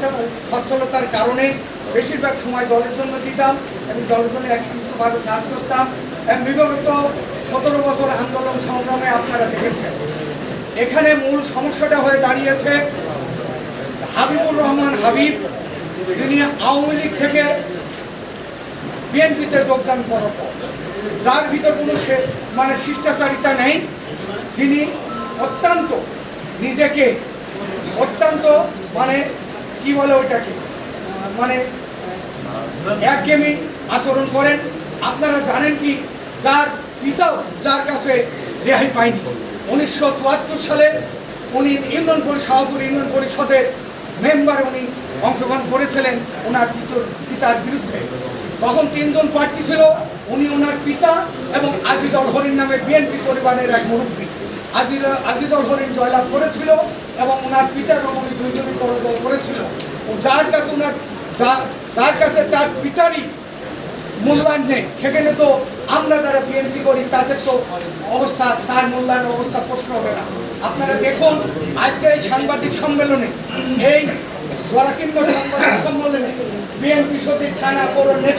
সচ্ছলতা সচ্ছলতার কারণে বেশিরভাগ সময় দলের জন্য দিতাম এবং দলের জন্য একসঙ্গতভাবে কাজ করতাম। এবং বিগত সতেরো বছর আন্দোলন সংগ্রামে আপনারা দেখেছেন। এখানে মূল সমস্যাটা হয়ে দাঁড়িয়েছে হাবিবুর রহমান হাবিব, যিনি আওয়ামী লীগ থেকে বিএনপিতে যোগদান করার পর, যার ভিতর কোনো মানে শিষ্টাচারিতা নেই, যিনি অত্যন্ত নিজেকে অত্যন্ত মানে কি বলে ওইটাকে? মানে একঘেয়েমি আচরণ করেন। আপনারা জানেন কি? যার পিতাও যার কাছে রেহাই পায়নি। উনিশশো চুয়াত্তর সালে উনি ইউনিয়ন পরিষদ শাহপুর ইউনিয়ন পরিষদের মেম্বার উনি অংশগ্রহণ করেছিলেন ওনার পিতর বিরুদ্ধে। তখন তিনজন প্রার্থী ছিল, উনি ওনার পিতা এবং আজিদল হরিণ নামে বিএনপি পরিবারের এক মুরব্বী। আজিল আজিদল হরিণ জয়লাভ করেছিল এবং ওনার পিতা এবং উনি ও যার কাছে ওনার যার কাছে তার পিতারই মূল্যায়ন নেই, সেখানে তো আমরা যারা বিএনপি করি, তাদের তো অবস্থা, তার মূল্যায়নের অবস্থা প্রশ্ন হবে না। আপনারা দেখুন, আজকে এই সাংবাদিক সম্মেলনে, এই সাংবাদিক সম্মেলনে বিএনপি সতী থানা পৌর নেতৃত্ব